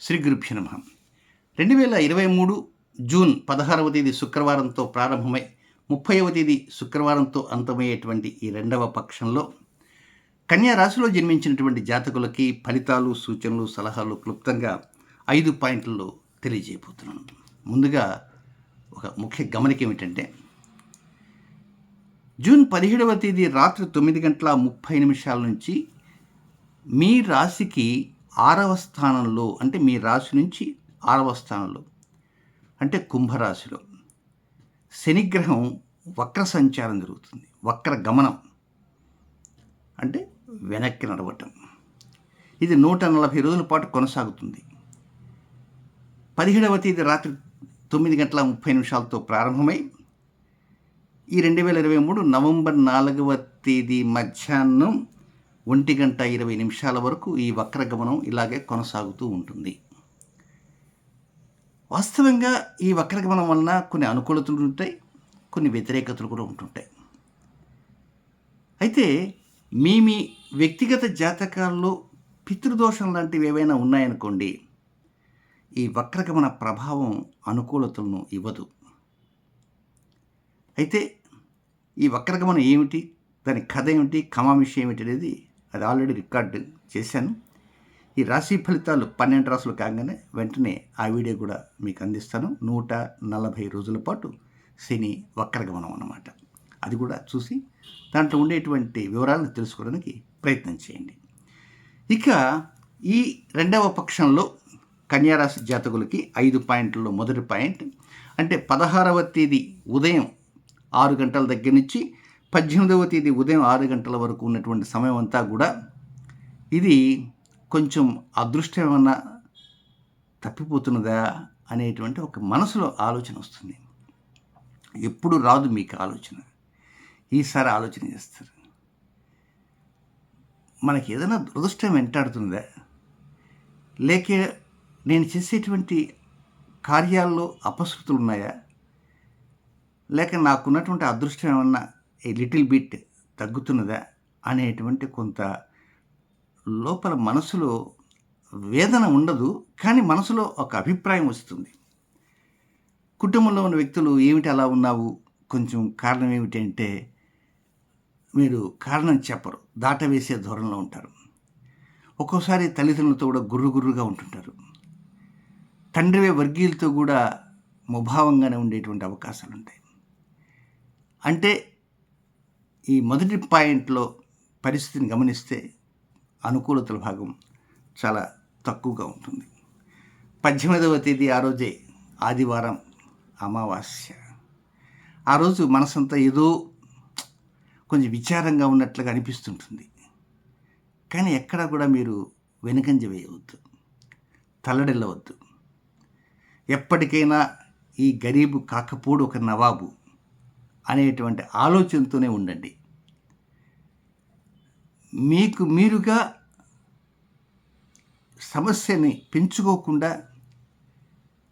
శ్రీ గురుభ్య నమ. రెండు వేల ఇరవై మూడు జూన్ పదహారవ తేదీ శుక్రవారంతో ప్రారంభమై ముప్పైవ తేదీ శుక్రవారంతో అంతమయ్యేటువంటి ఈ రెండవ పక్షంలో కన్యా రాశిలో జన్మించినటువంటి జాతకులకి ఫలితాలు సూచనలు సలహాలు క్లుప్తంగా ఐదు పాయింట్లలో తెలియజేయబోతున్నాను. ముందుగా ఒక ముఖ్య గమనిక ఏమిటంటే జూన్ పదిహేడవ తేదీ రాత్రి తొమ్మిది గంటల ముప్పై నిమిషాల నుంచి మీ రాశికి ఆరవ స్థానంలో అంటే మీ రాశి నుంచి ఆరవ స్థానంలో అంటే కుంభరాశిలో శనిగ్రహం వక్ర సంచారం జరుగుతుంది. వక్ర గమనం అంటే వెనక్కి నడవటం. ఇది నూట నలభై రోజుల పాటు కొనసాగుతుంది. పదిహేడవ తేదీ రాత్రి తొమ్మిది గంటల ముప్పై నిమిషాలతో ప్రారంభమై ఈ రెండు వేల ఇరవై మూడు నవంబర్ నాలుగవ తేదీ మధ్యాహ్నం ఒంటి గంట ఇరవై నిమిషాల వరకు ఈ వక్రగమనం ఇలాగే కొనసాగుతూ ఉంటుంది. వాస్తవంగా ఈ వక్రగమనం వలన కొన్ని అనుకూలతలు ఉంటాయి కొన్ని వ్యతిరేకతలు కూడా ఉంటుంటాయి. అయితే మీ మీ వ్యక్తిగత జాతకాల్లో పితృదోషం లాంటివి ఏవైనా ఉన్నాయనుకోండి ఈ వక్రగమన ప్రభావం అనుకూలతలను ఇవ్వదు. అయితే ఈ వక్రగమనం ఏమిటి దాని కథ ఏమిటి కమామిషి ఏమిటి అనేది అది ఆల్రెడీ రికార్డు చేశాను. ఈ రాశి ఫలితాలు పన్నెండు రాసులు కాగానే వెంటనే ఆ వీడియో కూడా మీకు అందిస్తాను. నూట నలభై రోజుల పాటు శని వక్రగమనం అన్నమాట. అది కూడా చూసి దాంట్లో ఉండేటువంటి వివరాలను తెలుసుకోవడానికి ప్రయత్నం చేయండి. ఇక ఈ రెండవ పక్షంలో కన్యారాశి జాతకులకి ఐదు పాయింట్లలో మొదటి పాయింట్ అంటే పదహారవ తేదీ ఉదయం ఆరు గంటల దగ్గర నుంచి పద్దెనిమిదవ తేదీ ఉదయం ఆరు గంటల వరకు ఉన్నటువంటి సమయం అంతా కూడా ఇది కొంచెం అదృష్టం ఏమన్నా తప్పిపోతున్నదా అనేటువంటి ఒక మనసులో ఆలోచన వస్తుంది. ఎప్పుడు రాదు మీకు ఆలోచన. ఈసారి ఆలోచన చేస్తారు. మనకి ఏదైనా దురదృష్టం వెంటాడుతుందా? లేక నేను చేసేటువంటి కార్యాల్లో అపశృతులు ఉన్నాయా లేక నాకున్నటువంటి అదృష్టం ఏమన్నా ఏ లిటిల్ బిట్ తగ్గుతున్నదా అనేటువంటి కొంత లోపల మనసులో వేదన ఉండదు కానీ మనసులో ఒక అభిప్రాయం వస్తుంది. కుటుంబంలో ఉన్న వ్యక్తులు ఏమిటి అలా ఉన్నావు? కొంచెం కారణం ఏమిటి? అంటే మీరు కారణం చెప్పరు దాటవేసే ధోరణిలో ఉంటారు. ఒక్కోసారి తల్లిదండ్రులతో కూడా గుర్రు గుర్రుగా ఉంటుంటారు. తండ్రివే వర్గీయులతో కూడా ముభావంగానే ఉండేటువంటి అవకాశాలు ఉంటాయి అంటే ఈ మొదటి పాయింట్లో పరిస్థితిని గమనిస్తే అనుకూలతల భాగం చాలా తక్కువగా ఉంటుంది. పద్దెనిమిదవ తేదీ ఆ రోజే ఆదివారం అమావాస్య. ఆ రోజు మనసంతా ఏదో కొంచెం విచారంగా ఉన్నట్లుగా అనిపిస్తుంటుంది. కానీ ఎక్కడా కూడా మీరు వెనుకంజ వేయవద్దు. తల్లడిల్లవద్దు. ఎప్పటికైనా ఈ గరీబు కాకపోడు ఒక నవాబు. అనేటువంటి ఆలోచనతోనే ఉండండి. మీకు మీరుగా సమస్యని పెంచుకోకుండా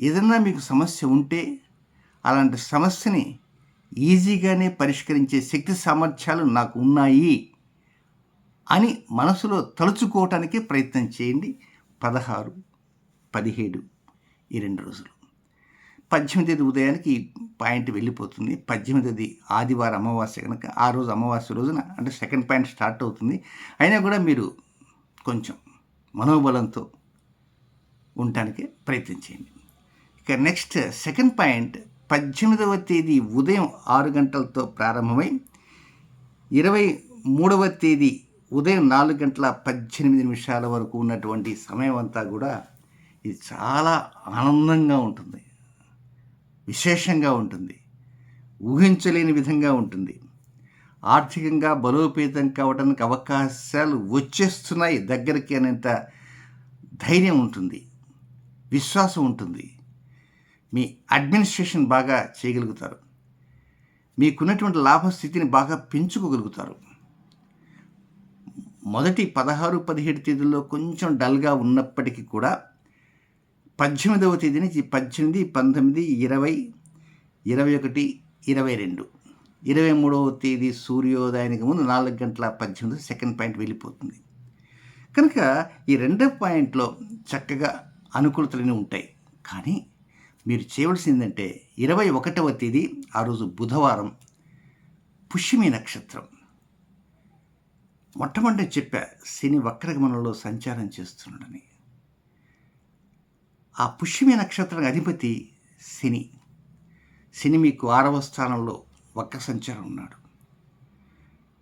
ఏదన్నా మీకు సమస్య ఉంటే అలాంటి సమస్యని ఈజీగానే పరిష్కరించే శక్తి సామర్థ్యాలు నాకు ఉన్నాయి అని మనసులో తలుచుకోవటానికి ప్రయత్నం చేయండి. పదహారు పదిహేడు ఈ రెండు రోజులు. పద్దెనిమిది తేదీ ఉదయానికి పాయింట్ వెళ్ళిపోతుంది. పద్దెనిమిది ఆదివారం అమావాస్య కనుక ఆ రోజు అమావాస్య రోజున అంటే సెకండ్ పాయింట్ స్టార్ట్ అవుతుంది. అయినా కూడా మీరు కొంచెం మనోబలంతో ఉండటానికి ప్రయత్నం చేయండి. ఇక నెక్స్ట్ సెకండ్ పాయింట్ పద్దెనిమిదవ తేదీ ఉదయం ఆరు గంటలతో ప్రారంభమై ఇరవై మూడవ తేదీ ఉదయం నాలుగు గంటల పద్దెనిమిది నిమిషాల వరకు ఉన్నటువంటి సమయం అంతా కూడా ఇది చాలా ఆనందంగా ఉంటుంది. విశేషంగా ఉంటుంది. ఊహించలేని విధంగా ఉంటుంది. ఆర్థికంగా బలోపేతం కావడానికి అవకాశాలు వచ్చేస్తున్నాయి. దగ్గరికి అనేంత ధైర్యం ఉంటుంది. విశ్వాసం ఉంటుంది. మీ అడ్మినిస్ట్రేషన్ బాగా చేయగలుగుతారు. మీకున్నటువంటి లాభస్థితిని బాగా పెంచుకోగలుగుతారు. మొదటి పదహారు పదిహేడు తేదీల్లో కొంచెం డల్గా ఉన్నప్పటికీ కూడా పద్దెనిమిదవ తేదీని పద్దెనిమిది పంతొమ్మిది ఇరవై ఇరవై ఒకటి ఇరవై రెండు. ఇరవై మూడవ తేదీ సూర్యోదయానికి ముందు నాలుగు గంటల పద్దెనిమిది సెకండ్ పాయింట్ వెళ్ళిపోతుంది. కనుక ఈ రెండవ పాయింట్లో చక్కగా అనుకూలతలన్నీ ఉంటాయి. కానీ మీరు చేయవలసిందంటే ఇరవై ఒకటవ తేదీ ఆ రోజు బుధవారం పుష్యమి నక్షత్రం. మొట్టమొదటి చెప్పా శని వక్రగమనంలో సంచారం చేస్తున్నాడని. ఆ పుష్యమి నక్షత్రం అధిపతి శని. శని మీకు ఆరవ స్థానంలో ఒక్క సంచారం ఉన్నాడు.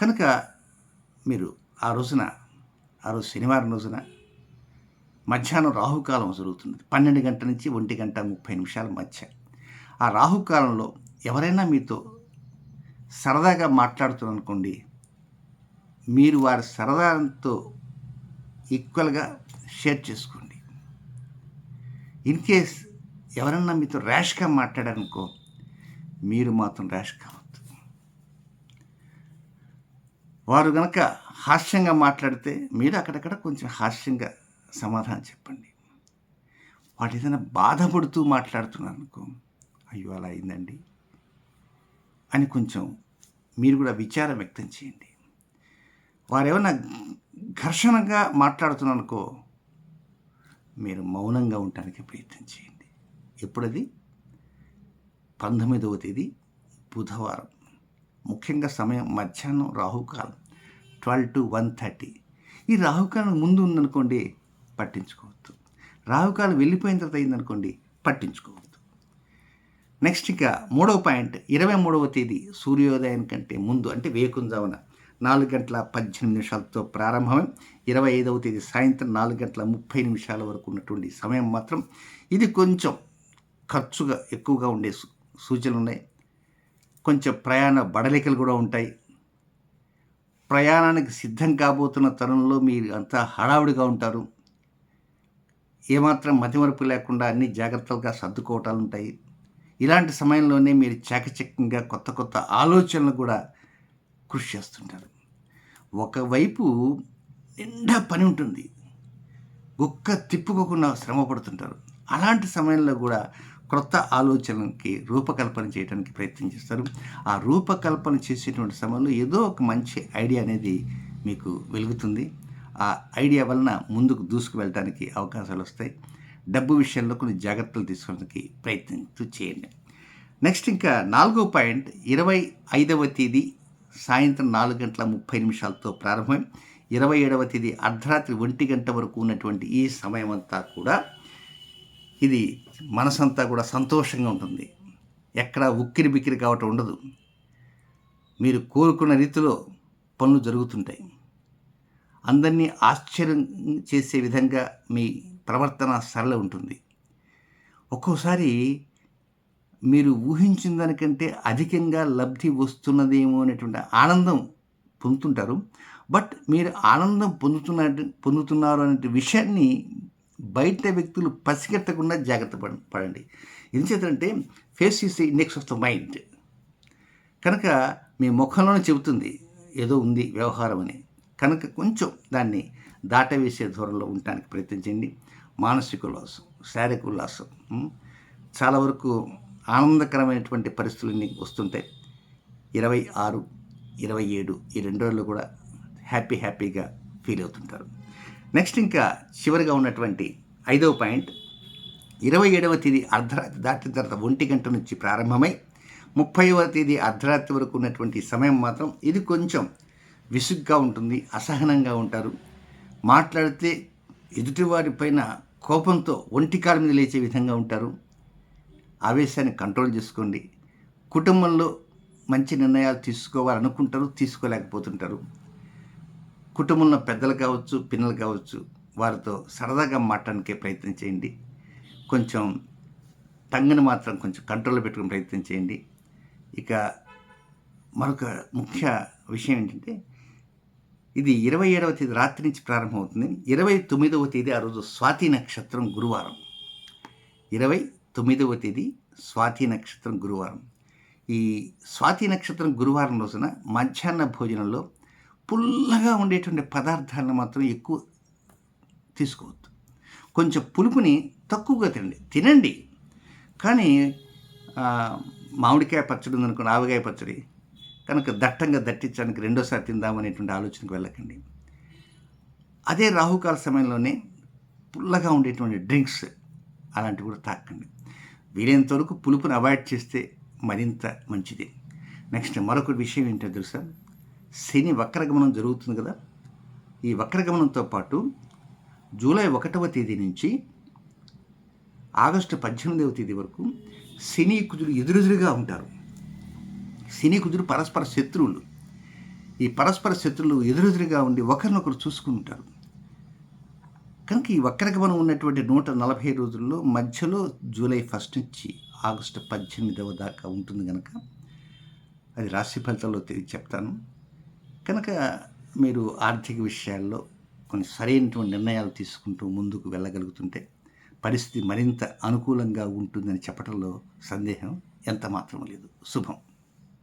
కనుక మీరు ఆ రోజున ఆ రోజు శనివారం రోజున మధ్యాహ్నం రాహుకాలం జరుగుతుంది పన్నెండు గంటల నుంచి ఒంటి గంట ముప్పై నిమిషాల మధ్య. ఆ రాహుకాలంలో ఎవరైనా మీతో సరదాగా మాట్లాడుతున్నారు అనుకోండి మీరు వారి సరదాతో ఈక్వల్గా షేర్ చేసుకోండి. ఇన్ కేస్ ఎవరన్నా మీతో ర్యాష్గా మాట్లాడారనుకో మీరు మాత్రం ర్యాష్ కావద్దు. వారు గనక హాస్యంగా మాట్లాడితే మీరు అక్కడక్కడ కొంచెం హాస్యంగా సమాధానం చెప్పండి. వాడు ఏదైనా బాధపడుతూ మాట్లాడుతున్నారు అనుకో అయ్యో అలా అయిందండి అని కొంచెం మీరు కూడా విచారం వ్యక్తం చేయండి. వారు ఘర్షణగా మాట్లాడుతున్నారు అనుకో మీరు మౌనంగా ఉండటానికి ప్రయత్నం చేయండి. ఎప్పుడది? పంతొమ్మిదవ తేదీ బుధవారం. ముఖ్యంగా సమయం మధ్యాహ్నం రాహుకాలం ట్వెల్వ్ టు వన్ థర్టీ. ఈ రాహుకాలం ముందు ఉందనుకోండి పట్టించుకోవద్దు. రాహుకాలం వెళ్ళిపోయిన తర్వాత అయిందనుకోండి పట్టించుకోవద్దు. నెక్స్ట్ ఇక మూడవ పాయింట్ ఇరవై మూడవ తేదీ సూర్యోదయం కంటే ముందు అంటే వేకుంజామున. నాలుగు గంటల పద్దెనిమిది నిమిషాలతో ప్రారంభమై. ఇరవై ఐదవ తేదీ సాయంత్రం నాలుగు గంటల ముప్పై నిమిషాల వరకు ఉన్నటువంటి సమయం మాత్రం ఇది కొంచెం ఖర్చుగా ఎక్కువగా ఉండే సూచనలు ఉన్నాయి. కొంచెం ప్రయాణ బడలికలు కూడా ఉంటాయి. ప్రయాణానికి సిద్ధం కాబోతున్న తరుణంలో మీరు అంతా హడావుడిగా ఉంటారు. ఏమాత్రం మతిమరుపు లేకుండా అన్ని జాగ్రత్తలుగా సర్దుకోవటాలు ఉంటాయి. ఇలాంటి సమయంలోనే మీరు చాకచక్యంగా కొత్త కొత్త ఆలోచనలు కూడా కృషి చేస్తుంటారు. ఒకవైపు నిండా పని ఉంటుంది. ఒక్క తిప్పుకోకుండా శ్రమ పడుతుంటారు అలాంటి సమయంలో కూడా క్రొత్త ఆలోచనలకి రూపకల్పన చేయడానికి ప్రయత్నం చేస్తారు. ఆ రూపకల్పన చేసేటువంటి సమయంలో ఏదో ఒక మంచి ఐడియా అనేది మీకు వెలుగుతుంది. ఆ ఐడియా వలన ముందుకు దూసుకు వెళ్ళడానికి అవకాశాలు వస్తాయి. డబ్బు విషయంలో కొన్ని జాగ్రత్తలు తీసుకోవడానికి ప్రయత్నిస్తూ చేయండి. నెక్స్ట్ ఇంకా నాలుగో పాయింట్ ఇరవై ఐదవ తేదీ సాయంత్రం నాలుగు గంటల ముప్పై నిమిషాలతో ప్రారంభమై ఇరవై ఏడవ తేదీ అర్ధరాత్రి ఒంటి గంట వరకు ఉన్నటువంటి ఈ సమయం అంతా కూడా ఇది మనసంతా కూడా సంతోషంగా ఉంటుంది. ఎక్కడా ఉక్కిరి బిక్కిరి కావటం ఉండదు. మీరు కోరుకున్న రీతిలో పనులు జరుగుతుంటాయి. అందరినీ ఆశ్చర్యం చేసే విధంగా మీ ప్రవర్తన సరళ ఉంటుంది. ఒక్కోసారి మీరు ఊహించిన దానికంటే అధికంగా లబ్ధి వస్తున్నదేమో అనేటువంటి ఆనందం పొందుతుంటారు. బట్ మీరు ఆనందం పొందుతున్న పొందుతున్నారు అనే విషయాన్ని బయట వ్యక్తులు పసిగట్టకుండా జాగ్రత్త పడ- పడండి. ఎందుచేతంటే face is index of the mind కనుక మీ ముఖంలోనే చెబుతుంది ఏదో ఉంది వ్యవహారం అని. కనుక కొంచెం దాన్ని దాటవేసే దూరంలో ఉండటానికి ప్రయత్నించండి మానసిక ఉల్లాసం శారీరక ఉల్లాసం చాలా వరకు ఆనందకరమైనటువంటి పరిస్థితులన్నీ వస్తుంటాయి. ఇరవై ఆరు ఇరవై ఏడు ఈ రెండు రోజులు కూడా హ్యాపీ హ్యాపీగా ఫీల్ అవుతుంటారు. నెక్స్ట్ ఇంకా చివరిగా ఉన్నటువంటి ఐదవ పాయింట్. ఇరవై ఏడవ తేదీ అర్ధరాత్రి దాటిన తర్వాత ఒంటి గంట నుంచి ప్రారంభమై ముప్పైవ తేదీ అర్ధరాత్రి వరకు ఉన్నటువంటి సమయం మాత్రం ఇది కొంచెం విసుగ్గా ఉంటుంది అసహనంగా ఉంటారు. మాట్లాడితే ఎదుటివారి పైన కోపంతో ఒంటి కాలు మీద లేచే విధంగా ఉంటారు. ఆవేశాన్ని కంట్రోల్ చేసుకోండి. కుటుంబంలో మంచి నిర్ణయాలు తీసుకోవాలనుకుంటారు తీసుకోలేకపోతుంటారు. కుటుంబంలో పెద్దలు కావచ్చు పిల్లలు కావచ్చు వారితో సరదాగా మాట్లాడడానికి ప్రయత్నం చేయండి. కొంచెం టంగుని మాత్రం కొంచెం కంట్రోల్లో పెట్టుకుని ప్రయత్నం చేయండి. ఇక మరొక ముఖ్య విషయం ఏంటంటే ఇది ఇరవై ఏడవ తేదీ రాత్రి నుంచి ప్రారంభమవుతుంది. ఇరవై తొమ్మిదవ తేదీ ఆ రోజు స్వాతి నక్షత్రం గురువారం. ఇరవై తొమ్మిదవ తేదీ స్వాతి నక్షత్రం గురువారం. ఈ స్వాతి నక్షత్రం గురువారం రోజున మధ్యాహ్న భోజనంలో పుల్లగా ఉండేటువంటి పదార్థాలను మాత్రం ఎక్కువ తీసుకోవద్దు. కొంచెం పులుపుని తక్కువగా తినండి. తినండి. కానీ మామిడికాయ పచ్చడి ఉందనుకోండి ఆవకాయ పచ్చడి కనుక దట్టంగా దట్టించడానికి రెండోసారి తిందామనేటువంటి ఆలోచనకు వెళ్ళకండి. అదే రాహుకాల సమయంలోనే పుల్లగా ఉండేటువంటి డ్రింక్స్ అలాంటివి కూడా తాకండి వీలైనంత వరకు పులుపుని అవాయిడ్ చేస్తే మరింత మంచిది. నెక్స్ట్ మరొక విషయం ఏంటో తెలుసా? శని వక్రగమనం జరుగుతుంది కదా? ఈ వక్రగమనంతో పాటు జూలై ఒకటవ తేదీ నుంచి ఆగస్టు పద్దెనిమిదవ తేదీ వరకు శని కుజులు ఎదురెదురుగా ఉంటారు. శని కుజులు పరస్పర శత్రువులు. ఈ పరస్పర శత్రువులు ఎదురెదురుగా ఉండి ఒకరినొకరు చూసుకుంటారు. కనుక ఈ వక్రగమనం ఉన్నటువంటి నూట నలభై రోజుల్లో మధ్యలో జూలై ఫస్ట్ నుంచి ఆగస్టు పద్దెనిమిదవ దాకా ఉంటుంది కనుక అది రాశి ఫలితాల్లో తిరిగి చెప్తాను. కనుక మీరు ఆర్థిక విషయాల్లో కొన్ని సరైనటువంటి నిర్ణయాలు తీసుకుంటూ ముందుకు వెళ్ళగలుగుతుంటే పరిస్థితి మరింత అనుకూలంగా ఉంటుందని చెప్పడంలో సందేహం ఎంత మాత్రం లేదు. శుభం.